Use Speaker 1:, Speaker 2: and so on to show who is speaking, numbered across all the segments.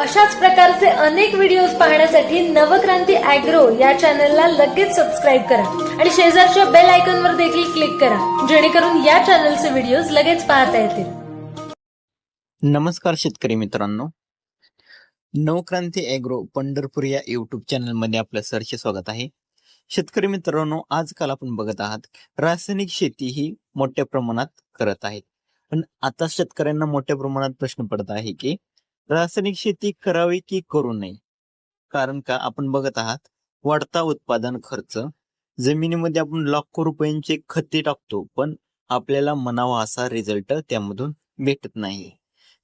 Speaker 1: अशाच प्रकारचे अनेक व्हिडिओज पाहण्यासाठी नवक्रांती अॅग्रो या चॅनलला लगेच सबस्क्राईब करा. आणि शेजारच्या बेल आयकॉनवर देखील क्लिक करा जेणेकरून या चॅनलचे व्हिडिओज लगेच पाहता येतील.
Speaker 2: नमस्कार शेतकरी मित्रांनो. नवक्रांती अॅग्रो पंढरपूर या युट्यूब चॅनलमध्ये आपलं सरचे स्वागत आहे. शेतकरी मित्रांनो आजकाल आपण बघत आहात रासायनिक शेती ही मोठ्या प्रमाणात करत आहेत. पण आता शेतकऱ्यांना मोठ्या प्रमाणात प्रश्न पडत आहे की रासायनिक शेती करावी की करू नये? कारण का? आपण बघत आहात वाढता उत्पादन खर्च. जमिनीमध्ये आपण लाखो रुपयांचे खते टाकतो पण आपल्याला म्हणावा असा रिझल्ट त्यामधून भेटत नाही.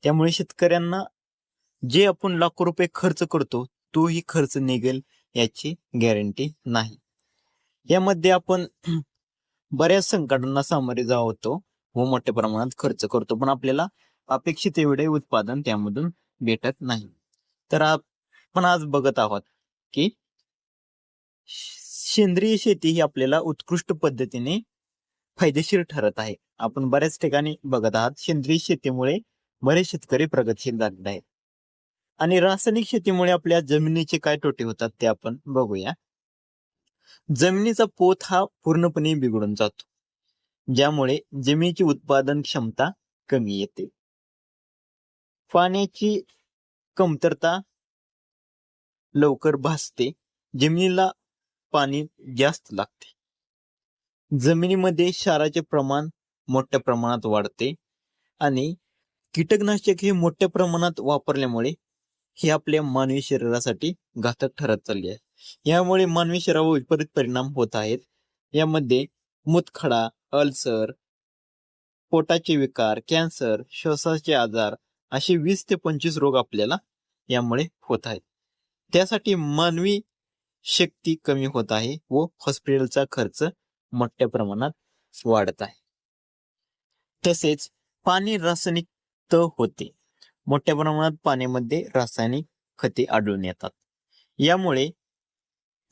Speaker 2: त्यामुळे शेतकऱ्यांना जे आपण लाखो रुपये खर्च करतो तोही खर्च निघेल याची गॅरंटी नाही. यामध्ये आपण बऱ्याच संकटांना सामोरे जावं होतो. व मोठ्या प्रमाणात खर्च करतो पण आपल्याला अपेक्षित एवढे उत्पादन त्यामधून भेटत नाही. तर आपण आज बघत आहोत की सेंद्रिय शेती ही आपल्याला उत्कृष्ट पद्धतीने फायदेशीर ठरत आहे. आपण बऱ्याच ठिकाणी बघत आहात सेंद्रिय शेतीमुळे बरेच शेतकरी प्रगतशील झालेले आहेत. आणि रासायनिक शेतीमुळे आपल्या जमिनीचे काय तोटे होतात ते आपण बघूया. जमिनीचा पोत हा पूर्णपणे बिघडून जातो ज्यामुळे जमिनीची उत्पादन क्षमता कमी येते. पाण्याची कमतरता लवकर भासते. जमिनीला पाणी जास्त लागते. जमिनीमध्ये क्षाराचे प्रमाण मोठ्या प्रमाणात वाढते आणि कीटकनाशक हे मोठ्या प्रमाणात वापरल्यामुळे हे आपल्या मानवी शरीरासाठी घातक ठरत चालले आहे. यामुळे मानवी शरीरावर विपरीत परिणाम होत आहेत. यामध्ये मुतखडा अल्सर पोटाचे विकार कॅन्सर श्वासाचे आजार असे वीस ते पंचवीस रोग आपल्याला यामुळे होत आहेत. त्यासाठी मानवी शक्ती कमी होत आहे व हॉस्पिटलचा खर्च मोठ्या प्रमाणात वाढत आहे. तसेच पाणी रासायनिक होते. मोठ्या प्रमाणात पाण्यामध्ये रासायनिक खते आढळून येतात. यामुळे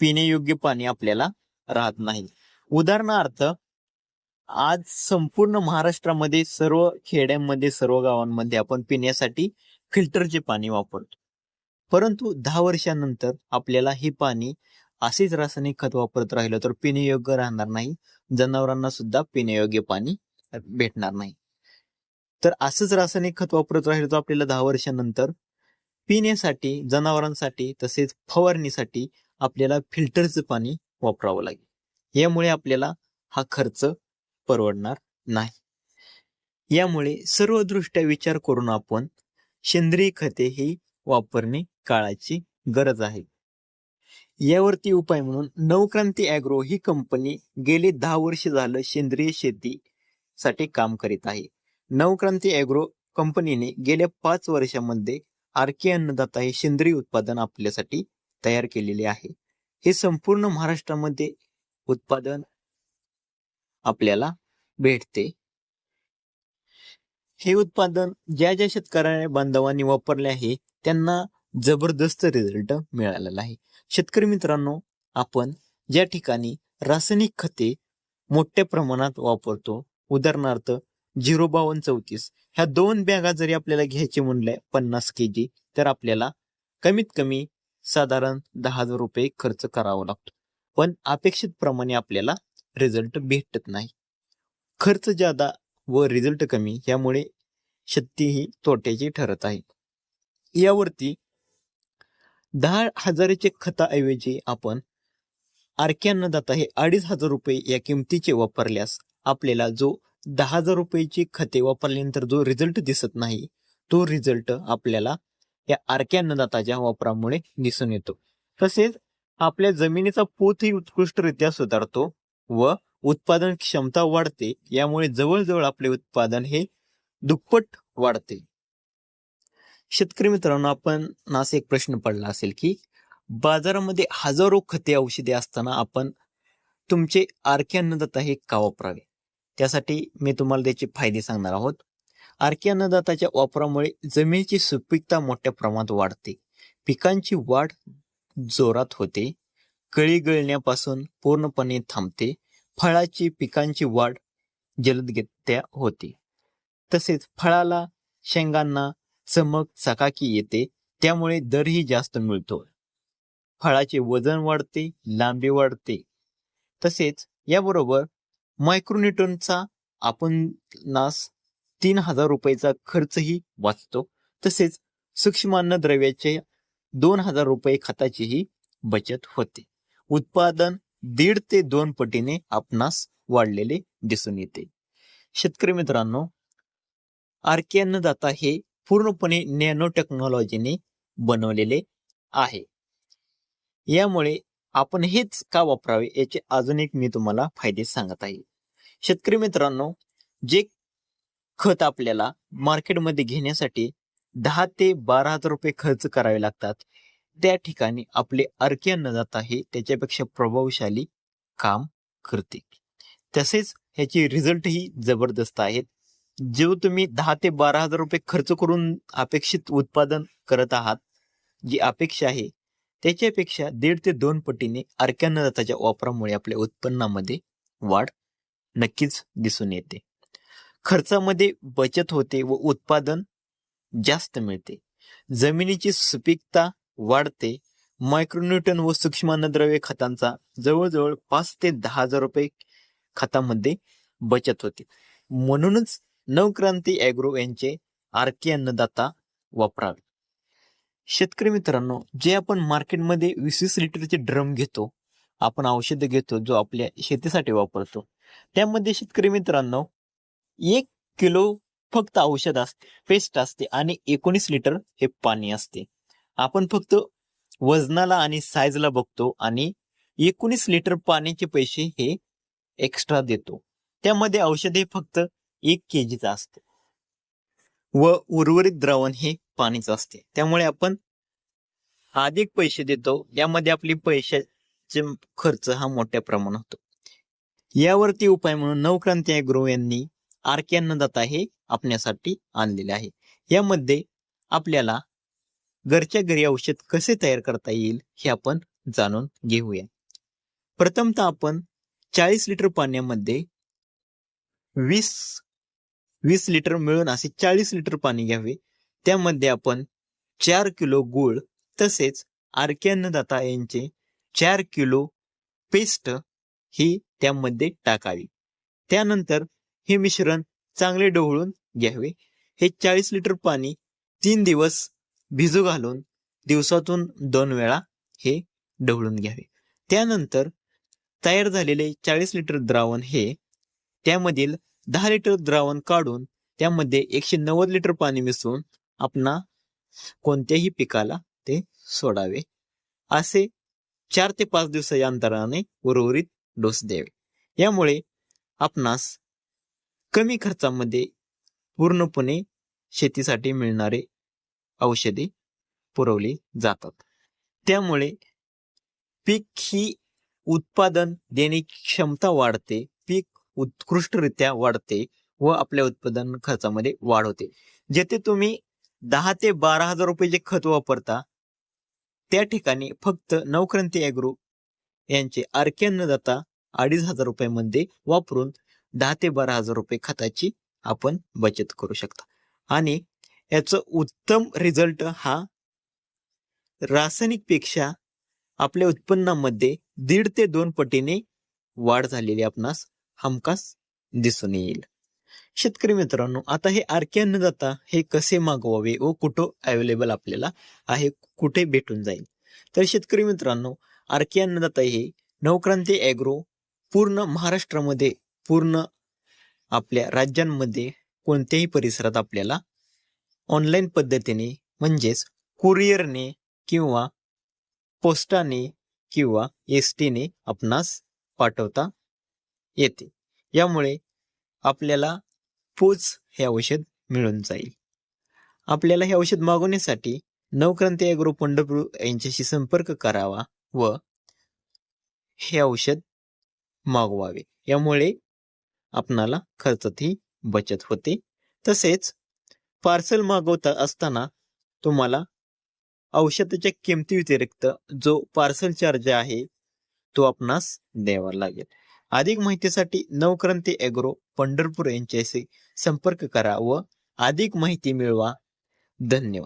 Speaker 2: पिण्यायोग्य पाणी आपल्याला राहत नाही. उदाहरणार्थ आज संपूर्ण महाराष्ट्रामध्ये सर्व खेड्यांमध्ये सर्व गावांमध्ये आपण पिण्यासाठी फिल्टरचे पाणी वापरतो. परंतु दहा वर्षानंतर आपल्याला हे पाणी असेच रासायनिक खत वापरत राहिलं तर पिण्यायोग्य राहणार नाही. जनावरांना सुद्धा पिण्यायोग्य पाणी भेटणार नाही. तर असंच रासायनिक खत वापरत राहिलं तर आपल्याला दहा वर्षानंतर पिण्यासाठी जनावरांसाठी तसेच फवारणीसाठी आपल्याला फिल्टरचं पाणी वापरावं लागेल. यामुळे आपल्याला हा खर्च परवडणार नाही. यामुळे सर्वदृष्ट्या विचार करून आपण सेंद्रिय खते ही वापरणे काळाची गरज आहे. यावरती उपाय म्हणून नवक्रांती अॅग्रो ही कंपनी गेली दहा वर्ष झालं सेंद्रिय शेतीसाठी काम करीत आहे. नवक्रांती अॅग्रो कंपनीने गेल्या पाच वर्षामध्ये आरके अन्नदाता हे सेंद्रिय उत्पादन आपल्यासाठी तयार केलेले आहे. हे संपूर्ण महाराष्ट्रामध्ये उत्पादन आपल्याला भेटते. हे उत्पादन ज्या ज्या शेतकऱ्याने बांधवांनी वापरले आहे त्यांना जबरदस्त रिझल्ट मिळालेला आहे. शेतकरी मित्रांनो आपण ज्या ठिकाणी रासायनिक खते मोठ्या प्रमाणात वापरतो उदाहरणार्थ झिरो बावन्न चौतीस ह्या दोन बॅगा जरी आपल्याला घ्यायचे म्हणले पन्नास के जी तर आपल्याला कमीत कमी साधारण दहा हजार रुपये खर्च करावा लागतो. पण अपेक्षित प्रमाणे आपल्याला रिझल्ट भेटत नाही. खर्च जादा व रिझल्ट कमी यामुळे शक्ती ही तोट्याची ठरत आहे. यावरती दहा हजाराचे खताऐवजी आपण आरके अन्नदाता हे अडीच हजार रुपये या किमतीचे वापरल्यास आपल्याला जो दहा हजार रुपयेची खते वापरल्यानंतर जो रिझल्ट दिसत नाही तो रिझल्ट आपल्याला या आरके अन्नदाताच्या वापरामुळे दिसून येतो. तसेच आपल्या जमिनीचा पोतही उत्कृष्टरित्या सुधारतो. व उत्पादन क्षमता वाढते यामुळे जवळजवळ आपले उत्पादन हे दुप्पट वाढते. शेतकरी मित्रांनो आपण असा एक प्रश्न पडला असेल की बाजारामध्ये हजारो खते औषधे असताना आपण तुमचे आरके अन्नदाता हे का वापरावे? त्यासाठी मी तुम्हाला त्याचे फायदे सांगणार आहोत. आरके अन्नदाताच्या वापरामुळे जमिनीची सुपीकता मोठ्या प्रमाणात वाढते. पिकांची वाढ जोरात होते. कळी गळण्यापासून पूर्णपणे थांबते. फळाची पिकांची वाढ जलदगत्या होते. तसेच फळाला शेंगांना चमक चकाकी येते त्यामुळे दरही जास्त मिळतो. फळाचे वजन वाढते लांबी वाढते. तसेच याबरोबर मायक्रोन्यूटनचा आपण नास तीन हजार रुपयाचा खर्चही वाचतो. तसेच सूक्ष्म अन्नद्रव्याचे दोन हजार रुपये खताचीही बचत होते. उत्पादन दीड ते दोन पटीने आपणास वाढलेले दिसून येते. शेतकरी मित्रांनो आरके अन्नदाता हे पूर्णपणे नॅनो टेक्नॉलॉजीने बनवलेले आहे. यामुळे आपण हेच का वापरावे याचे अजून एक मी तुम्हाला फायदे सांगत आहे. शेतकरी मित्रांनो जे खत आपल्याला मार्केटमध्ये घेण्यासाठी दहा ते बारा हजार रुपये खर्च करावे लागतात त्या ठिकाणी आपले अर्के अन्नदाता हे त्याच्यापेक्षा प्रभावशाली काम करते. तसेच ह्याचे रिझल्टही जबरदस्त आहेत जो तुम्ही दहा ते बारा हजार रुपये खर्च करून अपेक्षित उत्पादन करत आहात जी अपेक्षा आहे त्याच्यापेक्षा दीड ते दोन पटीने अर्के अन्नदाताच्या वापरामुळे आपल्या उत्पन्नामध्ये वाढ नक्कीच दिसून येते. खर्चामध्ये बचत होते व उत्पादन जास्त मिळते. जमिनीची सुपीकता वाढते. मायक्रोन्यूटन व सूक्ष्म अन्नद्रव्य खतांचा जवळजवळ पाच ते दहा हजार रुपये खतामध्ये बचत होते. म्हणूनच नवक्रांती अॅग्रो यांचे आरके अन्नदाता वापरावे. शेतकरी मित्रांनो जे आपण मार्केटमध्ये वीस वीस लिटरचे ड्रम घेतो आपण औषध घेतो जो आपल्या शेतीसाठी वापरतो त्यामध्ये शेतकरी मित्रांनो एक किलो फक्त औषध असते पेस्ट असते आणि एकोणीस लिटर हे पाणी असते. आपण फक्त वजनाला आणि साईजला बघतो आणि एकोणीस लिटर पाण्याचे पैसे हे एक्स्ट्रा देतो. त्यामध्ये औषध हे फक्त एक केजीचं असते. व उर्वरित द्रावण हे पाणीच असते. त्यामुळे आपण अधिक पैसे देतो. यामध्ये आपली पैशाचे खर्च हा मोठ्या प्रमाणात होतो. यावरती उपाय म्हणून नवक्रांती गुरु यांनी आरके अन्नदाता हे आपल्यासाठी आणलेले आहे. यामध्ये आपल्याला घरच्या घरी औषध कसे तयार करता येईल हे आपण जाणून घेऊया. प्रथमतः आपण चाळीस लिटर पाण्यामध्ये वीस वीस लिटर मिळून असे चाळीस लिटर पाणी घ्यावे. त्यामध्ये आपण चार किलो गूळ तसेच आरके अन्नदाता यांचे चार किलो पेस्ट ही त्यामध्ये टाकावी. त्यानंतर हे मिश्रण चांगले ढवळून घ्यावे. हे चाळीस लिटर पाणी तीन दिवस भिजू घालून दिवसातून दोन वेळा हे ढवळून घ्यावे. त्यानंतर तयार झालेले चाळीस लिटर द्रावण हे त्यामधील दहा लिटर द्रावण काढून त्यामध्ये एकशे नव्वद लिटर पाणी मिसळून आपणा कोणत्याही पिकाला ते सोडावे. असे चार ते पाच दिवसाच्या अंतराने उर्वरित डोस द्यावे. यामुळे आपणास कमी खर्चामध्ये पूर्णपणे शेतीसाठी मिळणारे औषधे पुरवली जातात. त्यामुळे पीक ही उत्पादन देण्याची क्षमता वाढते पीक उत्कृष्टरित्या वाढते व आपल्या उत्पादन खर्चामध्ये वाढ होते. जेथे तुम्ही दहा ते बारा हजार रुपये खत वापरता त्या ठिकाणी फक्त नवक्रांती अॅग्रो यांचे आरके अन्नदाता अडीच हजार रुपयामध्ये वापरून दहा ते बारा हजार रुपये खताची आपण बचत करू शकता. आणि याचं उत्तम रिझल्ट हा रासायनिकपेक्षा आपल्या उत्पन्नामध्ये दीड ते दोन पटीने वाढ झालेली आपणास हमखास दिसून येईल. शेतकरी मित्रांनो आता हे आरके अन्नदाता हे कसे मागवावे व कुठं अवेलेबल आपल्याला आहे कुठे भेटून जाईल? तर शेतकरी मित्रांनो आरके अन्नदाता हे नवक्रांती अॅग्रो पूर्ण महाराष्ट्रामध्ये पूर्ण आपल्या राज्यांमध्ये कोणत्याही परिसरात आपल्याला ऑनलाईन पद्धतीने म्हणजेच कुरिअरने किंवा पोस्टाने किंवा एस टीने आपणास पाठवता येते. यामुळे आपल्याला पोच हे औषध मिळून जाईल. आपल्याला हे औषध मागवण्यासाठी नवक्रांती अॅग्रो पंढरपूर यांच्याशी संपर्क करावा व हे औषध मागवावे. यामुळे आपणाला खर्चातही बचत होते. तसेच पार्सल मागवता असताना तुम्हाला औषधाच्या किमती व्यतिरिक्त जो पार्सल चार्ज आहे तो आपणास द्यावा लागेल. अधिक माहितीसाठी नवक्रांती ॲग्रो पंढरपूर यांच्याशी संपर्क करा व अधिक माहिती मिळवा. धन्यवाद.